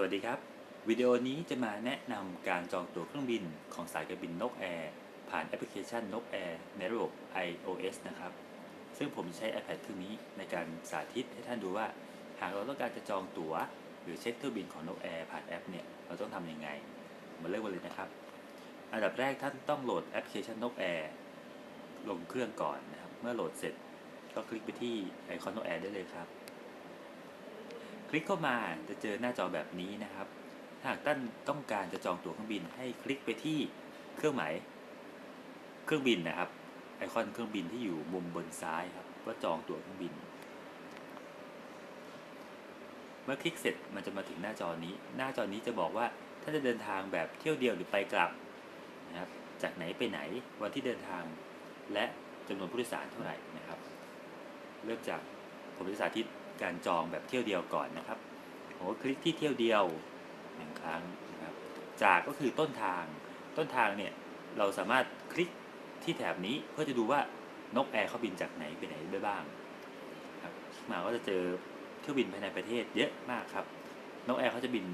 สวัสดีครับ วิดีโอนี้จะมาแนะนำการจองตั๋วเครื่องบินของสายการบินนกแอร์ผ่านแอปพลิเคชันนกแอร์ในระบบ iOS นะครับ ซึ่งผมใช้ iPad เครื่องนี้ในการสาธิตให้ท่านดูว่า หากเราต้องการจะจองตั๋ว หรือเช็คเที่ยวบินของนกแอร์ผ่านแอปเนี่ย เราต้องทำยังไง มาเริ่มกันเลยนะครับ อันดับแรกท่านต้องโหลดแอปพลิเคชันนกแอร์ลงเครื่องก่อนนะครับ เมื่อโหลดเสร็จก็คลิกไปที่ไอคอนนกแอร์ได้เลยครับ คลิกเข้ามาจะเจอหน้าจอแบบนี้นะครับถ้าหากท่านต้องการจะจองตั๋วเครื่องบินให้คลิกไปที่เครื่องหมายเครื่องบินนะครับ ไอคอนเครื่องบินที่อยู่มุมบนซ้ายครับว่าจองตั๋วเครื่องบิน เมื่อคลิกเสร็จมันจะมาถึงหน้าจอนี้ หน้าจอนี้จะบอกว่าท่านจะเดินทางแบบเที่ยวเดียวหรือไปกลับนะครับจากไหนไปไหนวันที่เดินทาง และจำนวนผู้โดยสารเท่าไหร่นะครับ เริ่มจากผมจะสาธิต การจองแบบเที่ยวเดียวก่อนนะครับผมก็คลิกที่เที่ยวเดียวหนึ่งครั้งนะครับ จากก็คือต้นทาง ต้นทางเนี่ยเราสามารถคลิกที่แถบนี้เพื่อจะดูว่านกแอร์เขาบินจากไหนไปไหนได้บ้างครับมาก็จะเจอเที่ยวบินภายในประเทศเยอะมากครับ นกแอร์เขาจะบิน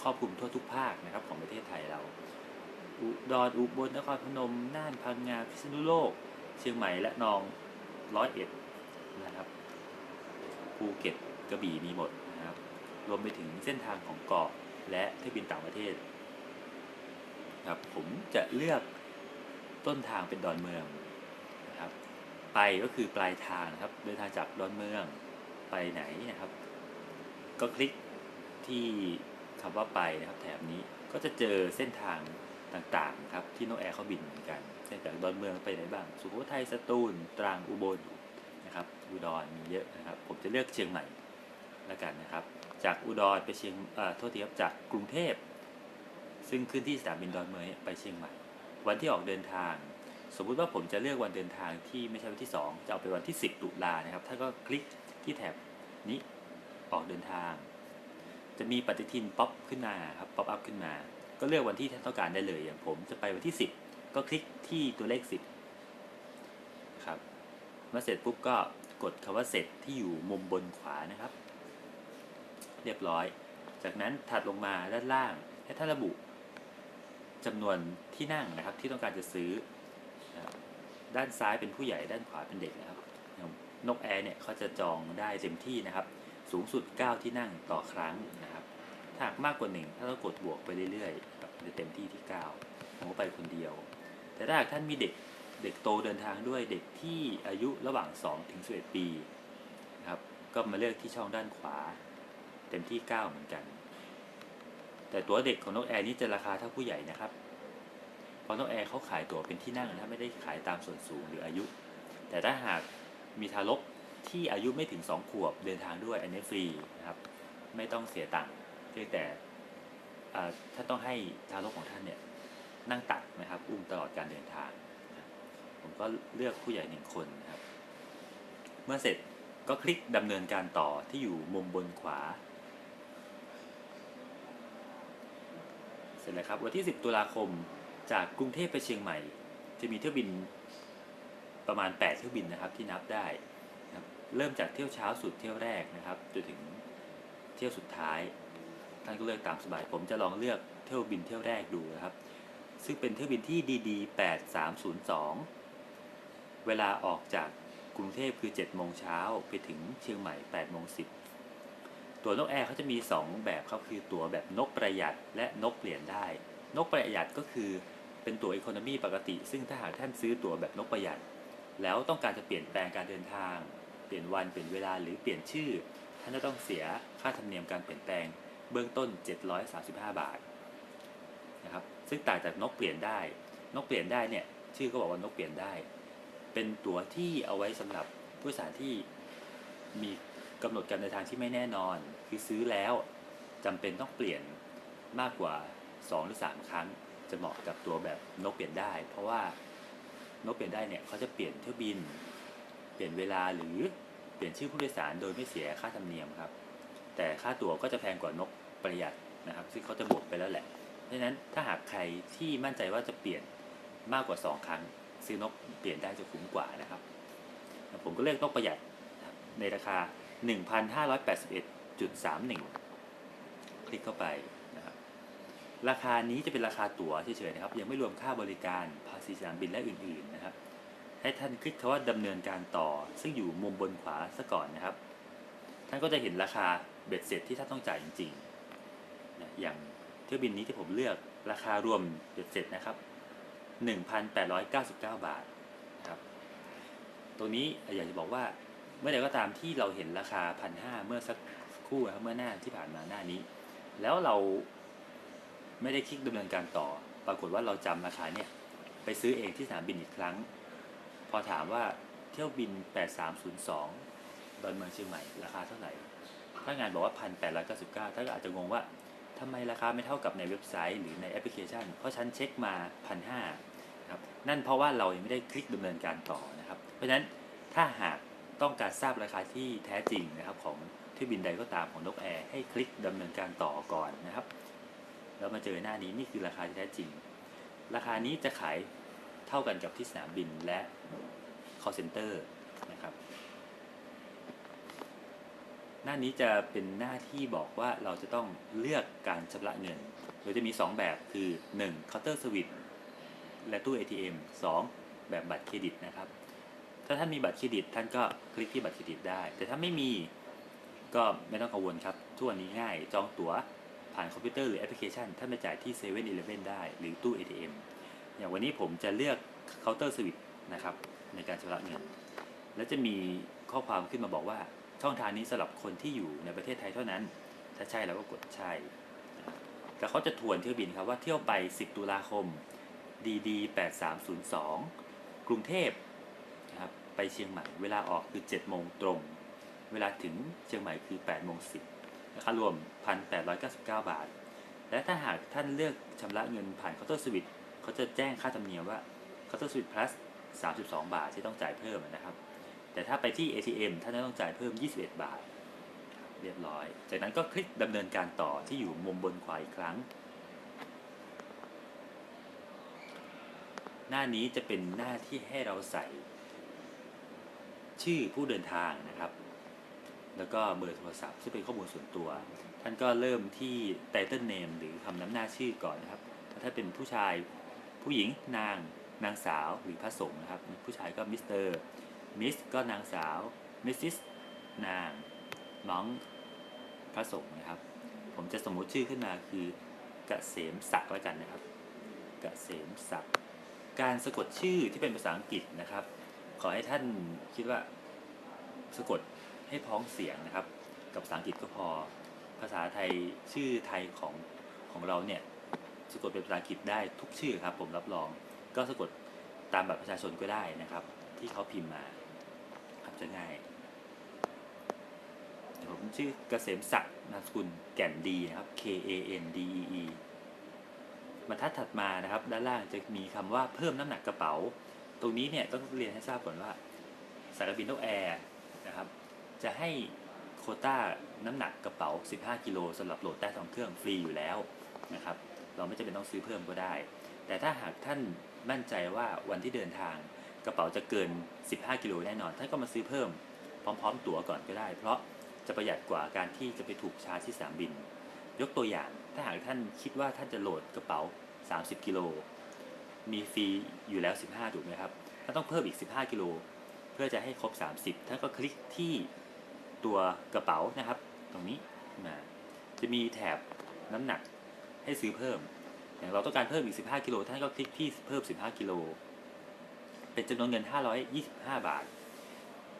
ครอบคลุมทั่วทุกภาคนะครับของประเทศไทยเรา อุดรอุบลนครพนม น่าน พังงา พิษณุโลก เชียงใหม่ และนองร้อยเอ็ดนะครับ ภูเก็ตกระบี่มีหมดนะครับ รวมไปถึงเส้นทางของเกาะและเที่ยวบินต่างประเทศครับผมจะเลือกต้นทางเป็นดอนเมืองนะครับ ไปก็คือปลายทางนะครับ เดินทางจากดอนเมืองไปไหนนะครับ ก็คลิกที่คำว่าไปนะครับ แถบนี้ก็จะเจอเส้นทางต่างๆครับที่นกแอร์เขาบินเหมือนกันเช่นจากดอนเมืองไปไหนบ้าง สุโขทัยสตูลตรังอุบล อุดรมีเยอะนะครับ ผมจะเลือกเชียงใหม่แล้วกันนะครับ จากอุดรไปเชียงเอ่อโทษทีครับจากกรุงเทพ ซึ่งขึ้นที่สนามบินดอนเมืองไปเชียงใหม่ วันที่ออกเดินทาง สมมุติว่าผมจะเลือกวันเดินทางที่ไม่ใช่วันที่ 2 จะเอาไปวันที่ 10 ตุลานะครับท่านก็คลิกที่แถบนี้ออกเดินทาง จะมีปฏิทินป๊อปขึ้นมาครับป๊อปอัพขึ้นมา ก็เลือกวันที่ท่านต้องการได้เลยอย่างผมจะไปวันที่ 10 ก็คลิกที่ตัวเลข 10 ครับเมื่อเสร็จปุ๊บก็ กดคำว่าเสร็จที่อยู่มุมบนขวานะครับ เรียบร้อย จากนั้นถัดลงมาด้านล่างให้ท่านระบุจำนวนที่นั่งนะครับ ที่ต้องการจะซื้อ ด้านซ้ายเป็นผู้ใหญ่ด้านขวาเป็นเด็กนะครับ นกแอร์เนี่ยเขาจะจองได้เต็มที่นะครับ สูงสุด 9 ที่นั่งต่อครั้งนะครับถ้าหากมากกว่าหนึ่งถ้าเรากดบวกไปเรื่อยๆครับจะเต็มที่ที่9ผมก็ไปคนเดียว แต่ถ้าหากท่านมีเด็ก เด็กโตเดินทางด้วยเด็กที่อายุระหว่าง 2 ถึง 11 ปีนะครับก็มาเลือกที่ช่องด้านขวา เต็มที่ 9 เหมือนกัน แต่ตัวเด็กของนกแอร์นี่จะราคาเท่าผู้ใหญ่นะครับเพราะนกแอร์เขาขายตั๋วเป็นที่นั่งนะไม่ได้ขายตามส่วนสูงหรืออายุ แต่ถ้าหากมีทารกที่อายุไม่ถึง 2 ขวบเดินทางด้วยอันนี้ฟรีนะครับ ไม่ต้องเสียตังค์เพียงแต่อ่าท่านต้องให้ทารกของท่านเนี่ยนั่งตักนะครับ อุ้มตลอดการเดินทาง ผมก็เลือกผู้ใหญ่หนึ่งคนนะครับ เมื่อเสร็จก็คลิกดำเนินการต่อที่อยู่มุมบนขวา เสร็จแล้วครับ วันที่ 10 ตุลาคมจากกรุงเทพไปเชียงใหม่ จะมีเที่ยวบินประมาณ 8 เที่ยวบินนะครับที่นับได้นะครับเริ่มจากเที่ยวเช้าสุดเที่ยวแรกนะครับจนถึงเที่ยวสุดท้าย ท่านก็เลือกตามสบาย ผมจะลองเลือกเที่ยวบินเที่ยวแรกดูนะครับ ซึ่งเป็นเที่ยวบินที่ DD 8302 เวลาออกจากกรุงเทพคือ7โมงเช้าไปถึงเชียงใหม่8โมง10 ตัวนกแอร์เขาจะมี 2 แบบครับคือตั๋วแบบนกประหยัดและนกเปลี่ยนได้ นกประหยัดก็คือเป็นตั๋วอีโคโนมีปกติ ซึ่งถ้าหากท่านซื้อตั๋วแบบนกประหยัด แล้วต้องการจะเปลี่ยนแปลงการเดินทาง เปลี่ยนวันเปลี่ยนเวลาหรือเปลี่ยนชื่อ ท่านจะต้องเสียค่าธรรมเนียมการเปลี่ยนแปลงเบื้องต้น 735 บาทนะครับซึ่งต่างจากนกเปลี่ยนได้ นกเปลี่ยนได้เนี่ยชื่อก็บอกว่านกเปลี่ยนได้ เป็นตั๋วที่เอาไว้สำหรับผู้โดยสารที่มีกำหนดการเดินทางที่ไม่แน่นอน คือซื้อแล้วจำเป็นต้องเปลี่ยนมากกว่า 2 หรือ 3 ครั้ง จะเหมาะกับตัวแบบนกเปลี่ยนได้ เพราะว่านกเปลี่ยนได้เนี่ยเขาจะเปลี่ยนเที่ยวบิน เปลี่ยนเวลาหรือเปลี่ยนชื่อผู้โดยสารโดยไม่เสียค่าธรรมเนียมครับ แต่ค่าตั๋วก็จะแพงกว่านกประหยัดนะครับซึ่งเขาจะบวกไปแล้วแหละ เพราะฉะนั้นถ้าหากใครที่มั่นใจว่าจะเปลี่ยนมากกว่า 2 ครั้ง ซื้อนกเปลี่ยนได้จะคุ้มกว่านะครับ ผมก็เลือกนกประหยัดนะครับในราคา 1,581.31คลิกลิกเข้าไปนะครับ ราคานี้จะเป็นราคาตั๋วเฉยๆนะครับ ยังไม่รวมค่าบริการภาษีสนามบินและอื่นๆนะครับ ให้ท่านคลิกคำว่าดำเนินการต่อ ซึ่งอยู่มุมบนขวาซะก่อนนะครับ ท่านก็จะเห็นราคาเบ็ดเสร็จที่ท่านต้องจ่ายจริงๆนะอย่างเที่ยวบินนี้ที่ผมเลือกราคารวมเบ็ดเสร็จนะครับ 1,899 บาทนะครับตรงนี้อยากจะบอกว่าเมื่อใดก็ตามที่เราเห็นราคาพันห้าเมื่อสักครู่ครับเมื่อหน้าที่ผ่านมาหน้านี้ แล้วเราไม่ได้คลิกดำเนินการต่อ ปรากฏว่าเราจำราคาเนี่ยไปซื้อเองที่สนามบินอีกครั้ง พอถามว่าเที่ยวบิน 8302 ดอนเมืองเชียงใหม่ ราคาเท่าไหร่พนักงานบอกว่า 1,899ท่าก็อาจจะงงว่า ทำไมราคาไม่เท่ากับในเว็บไซต์หรือในแอปพลิเคชัน เพราะฉันเช็คมา1,500ครับนั่นเพราะว่าเรายังไม่ได้คลิกดำเนินการต่อนะครับ เพราะฉะนั้นถ้าหากต้องการทราบราคาที่แท้จริงนะครับของเที่ยวบินใดก็ตามของนกแอร์ให้คลิกดำเนินการต่อก่อนนะครับแล้วมาเจอหน้านี้นี่คือราคาที่แท้จริง ราคานี้จะขายเท่ากันกับที่สนามบินและ call center นะครับ หน้านี้จะเป็นหน้าที่บอกว่าเราจะต้องเลือกการชำระเงิน โดยจะมี 2 แบบคือ 1. counter service และตู้ ATM 2. แบบบัตรเครดิตนะครับ ถ้าท่านมีบัตรเครดิต ท่านก็คลิกที่บัตรเครดิตได้ แต่ถ้าไม่มีก็ไม่ต้องกังวลครับทุกวันนี้ง่าย จองตั๋วผ่านคอมพิวเตอร์หรือแอปพลิเคชัน ท่านไปจ่ายที่7 e เ e ่ e อได้ หรือตู้ ATM อย่างวันนี้ผมจะเลือก counter service นะครับในการชำระเงิน และจะมีข้อความขึ้นมาบอกว่า ช่องทางนี้สำหรับคนที่อยู่ในประเทศไทยเท่านั้น ถ้าใช่เราก็กดใช่แล้วเขาจะทวนเที่ยวบินครับว่าเที่ยวไป 10 ตุลาคม DD 8302 กรุงเทพนะครับไปเชียงใหม่เวลาออกคือ 7 โมงตรง เวลาถึงเชียงใหม่คือ 8 โมง 10ราคารวม 1,899 บาท และถ้าหากท่านเลือกชำระเงินผ่านเคาน์เตอร์สวิตเขาจะแจ้งค่าธรรมเนียมว่าเคาน์เตอร์สวิต plus 32 บาทที่ต้องจ่ายเพิ่มนะครับ แต่ถ้าไปที่ ATM ท่านจะต้องจ่ายเพิ่ม 21 บาท เรียบร้อย จากนั้นก็คลิกดำเนินการต่อที่อยู่มุมบนขวาอีกครั้ง หน้านี้จะเป็นหน้าที่ให้เราใส่ ชื่อผู้เดินทางนะครับ แล้วก็เบอร์โทรศัพท์ซึ่งเป็นข้อมูลส่วนตัว ท่านก็เริ่มที่ title name หรือคำนำหน้าชื่อก่อนนะครับ ถ้าเป็นผู้ชายผู้หญิงนางนางสาวหรือพระสงฆ์นะครับ ผู้ชายก็มิสเตอร์ มิสก็นางสาวมิสซิสนางน้องพระสงฆ์นะครับ ผมจะสมมุติชื่อขึ้นมาคือเกษมศักดิ์แล้วกันนะครับเกษมศักดิ์การสะกดชื่อที่เป็นภาษาอังกฤษนะครับ ขอให้ท่านคิดว่าสะกดให้พ้องเสียงนะครับ กับภาษาอังกฤษก็พอภาษาไทยชื่อไทยของของเราเนี่ยสะกดเป็นภาษาอังกฤษได้ทุกชื่อครับ ผมรับรองก็สะกดตามแบบประชาชนก็ได้นะครับ ที่เขาพิมพ์มา จะง่ายเดี๋ยวผมชื่อเกษมศักดิ์นามสกุลแก่นดีนะครับ K A N D E E บรรทัดถัดมานะครับ ด้านล่างจะมีคำว่าเพิ่มน้ำหนักกระเป๋า ตรงนี้เนี่ยต้องเรียนให้ทราบก่อนว่าสายการบินนกแอร์นะครับ จะให้โคต้าน้ำหนักกระเป๋า 15 กิโลสำหรับโหลดใต้ท้องเครื่องฟรีอยู่แล้วนะครับ เราไม่จำเป็นต้องซื้อเพิ่มก็ได้ แต่ถ้าหากท่านมั่นใจว่าวันที่เดินทาง กระเป๋าจะเกิน 15 กิโลแน่นอน ท่านก็มาซื้อเพิ่ม พร้อม ๆ ตั๋วก่อนก็ได้ เพราะจะประหยัดกว่าการที่จะไปถูกชาร์จที่สนามบิน ยกตัวอย่างถ้าหากท่านคิดว่าท่านจะโหลดกระเป๋า 30 กิโล มีฟรีอยู่แล้ว 15 ถูกไหมครับท่านต้องเพิ่มอีก 15 กิโล เพื่อจะให้ครบ 30 ท่านก็คลิกที่ตัวกระเป๋านะครับ ตรงนี้มาจะมีแถบน้ำหนักให้ซื้อเพิ่ม อย่างเราต้องการเพิ่มอีก 15 กิโล ท่านก็คลิกที่เพิ่ม 15 กิโล เป็นจำนวนเงิน 525 บาท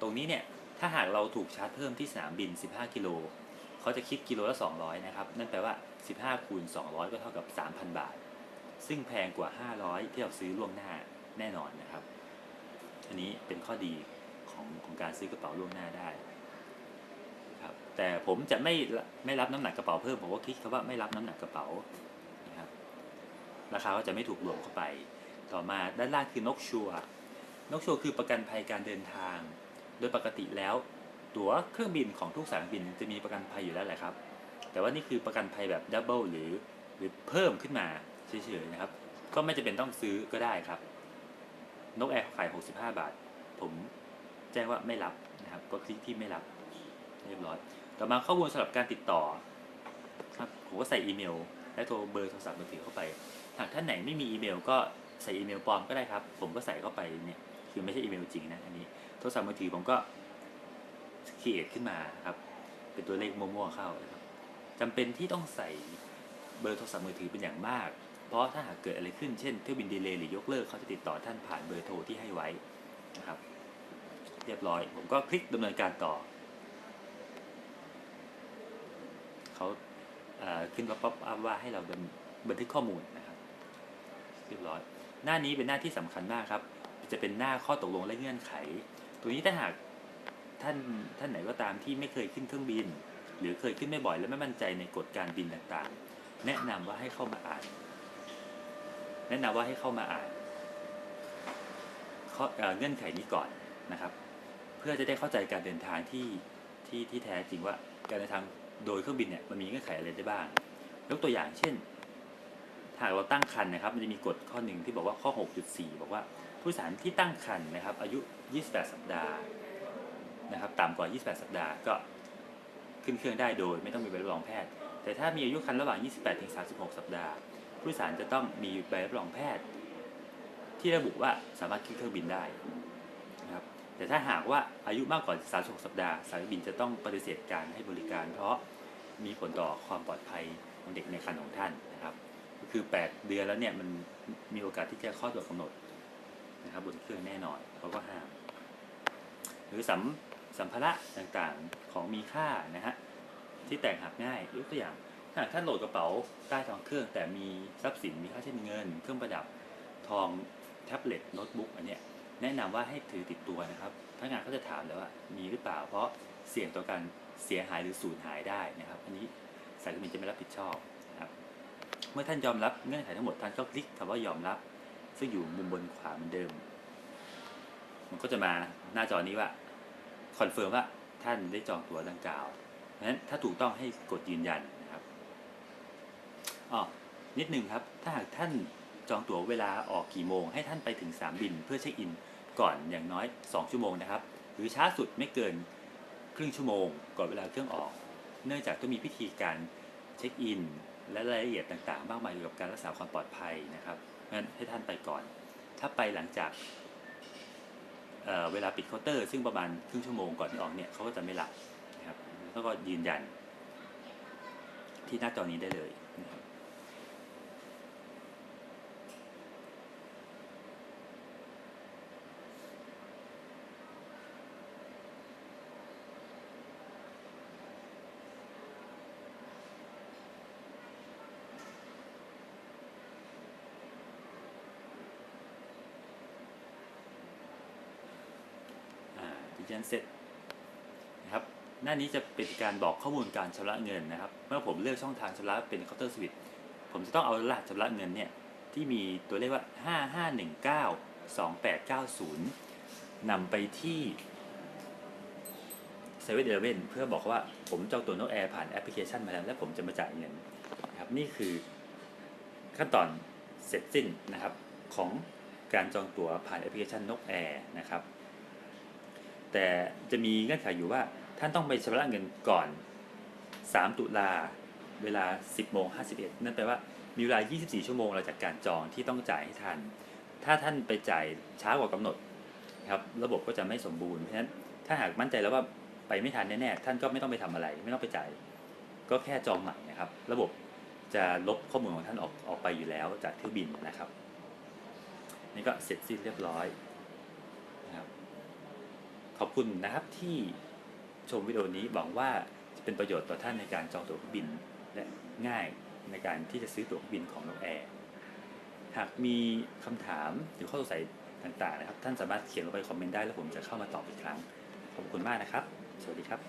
ตรงนี้เนี่ยถ้าหากเราถูกชาร์จเพิ่มที่สนามบิน 15 กิโลเขาจะคิดกิโลละ 200 นะครับ นั่นแปลว่า 15 คูณ 200 ก็เท่ากับ 3,000 บาท ซึ่งแพงกว่า 500 ที่เราซื้อล่วงหน้าแน่นอนนะครับ อันนี้เป็นข้อดีของของการซื้อกระเป๋าล่วงหน้าได้ครับแต่ผมจะไม่ไม่รับน้ำหนักกระเป๋าเพิ่มผมก็คลิกคำว่าไม่รับน้ำหนักกระเป๋านะครับราคาก็จะไม่ถูกรวมเข้าไป ต่อมาด้านล่างคือนกชัว นกโชว์คือประกันภัยการเดินทาง โดยปกติแล้ว ตั๋วเครื่องบินของทุกสายการบินจะมีประกันภัยอยู่แล้วแหละครับ แต่ว่านี่คือประกันภัยแบบดับเบิลหรือหรือเพิ่มขึ้นมาเฉยๆนะครับ ก็ไม่จำเป็นต้องซื้อก็ได้ครับ นกแอร์ขาย 65 บาท ผมแจ้งว่าไม่รับนะครับ ก็คลิกที่ไม่รับเรียบร้อย ต่อมาข้อมูลสำหรับการติดต่อครับผมก็ใส่อีเมล และโทรเบอร์โทรศัพท์มือถือเข้าไป หากท่านไหนไม่มีอีเมล ก็ใส่อีเมลปลอมก็ได้ครับ ผมก็ใส่เข้าไปเนี่ย คือไม่ใช่อีเมลจริงนะอันนี้โทรศัพท์มือถือผมก็คีเอทขึ้นมาครับ เป็นตัวเลขมั่วๆเข้านะครับจำเป็นที่ต้องใส่เบอร์โทรศัพท์มือถือเป็นอย่างมาก เพราะถ้าหากเกิดอะไรขึ้นเช่นเที่ยวบินดีเลย์หรือยกเลิกเขาจะติดต่อท่านผ่านเบอร์โทรที่ให้ไว้นะครับ เรียบร้อย ผมก็คลิกดำเนินการต่อเขาขึ้นว่าป๊อปอัพว่าให้เราบันบันทึกข้อมูลนะครับ เรียบร้อย หน้านี้เป็นหน้าที่สำคัญมากครับ จะเป็นหน้าข้อตกลงและเงื่อนไข ตัวนี้ถ้าหากท่านท่านไหนก็ตามที่ไม่เคยขึ้นเครื่องบิน หรือเคยขึ้นไม่บ่อยและไม่มั่นใจในกฎการบินต่างๆ แนะนำว่าให้เข้ามาอ่าน แนะนำว่าให้เข้ามาอ่านเเงื่อนไขนี้ก่อนนะครับ เพื่อจะได้เข้าใจการเดินทางที่ที่ที่แท้จริงว่าการเดินทางโดยเครื่องบินเนี่ยมันมีเงื่อนไขอะไรได้บ้าง ยกตัวอย่างเช่นหากเราตั้งครรภ์นะครับ มันจะมีกฎข้อหนึ่งที่บอกว่าข้อ 6.4 บอกว่า ผู้สารที่ตั้งครรภ์นะครับ อายุ 28 สัปดาห์นะครับต่ำกว่า 28 สัปดาห์ก็ขึ้นเครื่องได้โดย ไม่ต้องมีใบรับรองแพทย์ แต่ถ้ามีอายุครรภ์ระหว่าง 28 ถึง 36 สัปดาห์ ผู้สารจะต้องมีใบรับรองแพทย์ ที่ระบุว่าสามารถขึ้นเครื่องบินได้นะครับแต่ถ้าหากว่าอายุมากกว่า 36 สัปดาห์สายบินจะต้องปฏิเสธการให้บริการ เพราะมีผลต่อความปลอดภัยของเด็กในครรภ์ของท่านนะครับ ก็คือ 8 เดือนแล้วเนี่ยมันมีโอกาสที่จะคลอดก่อนกำหนด นะครับ บนเครื่องแน่นอนเขาก็ห้าม หรือสัมสัมภาระต่างๆของมีค่านะฮะที่แตกหักง่ายยกตัวอย่างถ้าหากท่านโหลดกระเป๋าใต้ท้องเครื่อง แต่มีทรัพย์สินมีค่าเช่นเงิน เครื่องประดับทองแท็บเล็ตโน้ตบุ๊กอันเนี้ยแนะนำว่าให้ถือติดตัวนะครับพนักงานเขาจะถามแล้วว่ามีหรือเปล่า เพราะเสี่ยงต่อการเสียหายหรือสูญหายได้นะครับ อันนี้สายการบินจะไม่รับผิดชอบนะครับ เมื่อท่านยอมรับเงื่อนไขทั้งหมดท่านก็คลิกคำว่ายอมรับ ซึ่งอยู่มุมบนขวาเหมือนเดิม มันก็จะมาหน้าจอนี้ว่าคอนเฟิร์มว่าท่านได้จองตั๋วดังกล่าวเพราะฉะนั้นถ้าถูกต้องให้กดยืนยันนะครับอ๋อนิดนึงครับ ถ้าหากท่านจองตั๋วเวลาออกกี่โมง ให้ท่านไปถึงสนามบินเพื่อเช็คอินก่อนอย่างน้อย 2 ชั่วโมงนะครับ หรือช้าสุดไม่เกินครึ่งชั่วโมง ก่อนเวลาเครื่องออก เนื่องจากต้องมีพิธีการเช็คอิน และรายละเอียดต่างๆมากมายเกี่ยวกับการรักษาความปลอดภัยนะครับ งั้นให้ท่านไปก่อน ถ้าไปหลังจากเเวลาปิดเคาน์เตอร์ ซึ่งประมาณครึ่งชั่วโมงก่อนที่ออกเนี่ยเขาก็จะไม่รับนะครับแล้วก็ยืนยันที่หน้าจอนี้ได้เลย นะครับอ่านเสร็จนะครับ หน้านี้จะเป็นการบอกข้อมูลการชำระเงินนะครับ เมื่อผมเลือกช่องทางชำระเป็นเคาน์เตอร์สวิตผมจะต้องเอารหัสชำระเงินเนี่ยที่มีตัวเลขว่า 55192890นำไปที่เซเว่นเอเลเวนเพื่อบอกว่าผมจองตัวนกแอร์ผ่านแอปพลิเคชันมาแล้ว และผมจะมาจ่ายเงินนะครับนี่คือขั้นตอนเสร็จสิ้นนะครับของการจองตั๋วผ่านแอปพลิเคชันนกแอร์นะครับ แต่จะมีเงื่อนไขอยู่ว่าท่านต้องไปชำระเงินก่อน 3 ตุลาเวลา 10โมง51 นั่นแปลว่ามีเวลา 24 ชั่วโมงหลังจากการจองที่ต้องจ่ายให้ทัน ถ้าท่านไปจ่ายช้ากว่ากำหนดครับระบบก็จะไม่สมบูรณ์เพราะฉะนั้นถ้าหากมั่นใจแล้วว่าไปไม่ทันแน่ๆท่านก็ไม่ต้องไปทำอะไร ไม่ต้องไปจ่าย ก็แค่จองใหม่นะครับ ระบบจะลบข้อมูลของท่านออกออกไปอยู่แล้วจากเที่ยวบินนะครับนี่ก็เสร็จสิ้นเรียบร้อย ขอบคุณนะครับที่ชมวิดีโอนี้หวังว่าจะเป็นประโยชน์ต่อท่านในการจองตั๋วเครื่องบิน และง่ายในการที่จะซื้อตั๋วเครื่องบินของนกแอร์หากมีคำถามหรือข้อสงสัยต่างๆนะครับ ท่านสามารถเขียนลงไปคอมเมนต์ได้แล้วผมจะเข้ามาตอบอีกครั้ง ขอบคุณมากนะครับ สวัสดีครับ